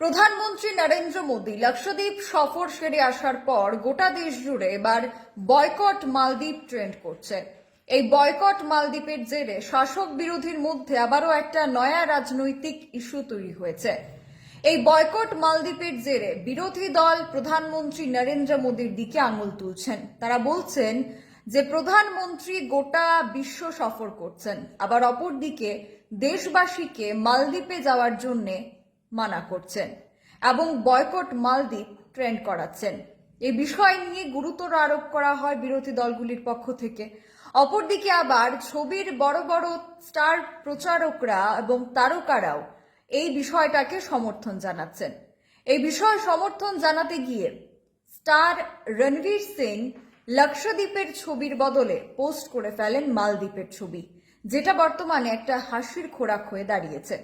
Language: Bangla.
প্রধানমন্ত্রী নরেন্দ্র মোদী লক্ষদ্বীপ সফর সেরে আসার পর গোটা দেশ জুড়ে এবার বয়কট মালদ্বীপ ট্রেন্ড করছে। এই বয়কট মালদ্বীপের জেরে শাসক বিরোধীর মধ্যে আবারও একটা নয়া রাজনৈতিক ইস্যু তৈরি হয়েছে। এই বয়কট মালদ্বীপের জেরে বিরোধী দল প্রধানমন্ত্রী নরেন্দ্র মোদীর দিকে আঙুল তুলছেন। তারা বলছেন যে প্রধানমন্ত্রী গোটা বিশ্ব সফর করছেন। আবার অপরদিকে দেশবাসীকে মালদ্বীপে যাওয়ার জন্যে মানা করছেন এবং বয়কট মালদ্বীপ ট্রেন্ড করাচ্ছেন। এই বিষয় নিয়ে গুরুতর আরোপ করা হয় বিরোধী দলগুলির পক্ষ থেকে। অপরদিকে আবার ছবির বড় বড় স্টার প্রচারকরা এবং তারকারাও এই বিষয়টাকে সমর্থন জানাচ্ছেন। এই বিষয়ে সমর্থন জানাতে গিয়ে স্টার রণবীর সিং লক্ষদ্বীপের ছবির বদলে পোস্ট করে ফেলেন মালদ্বীপের ছবি, যেটা বর্তমানে একটা হাসির খোরাক হয়ে দাঁড়িয়েছে।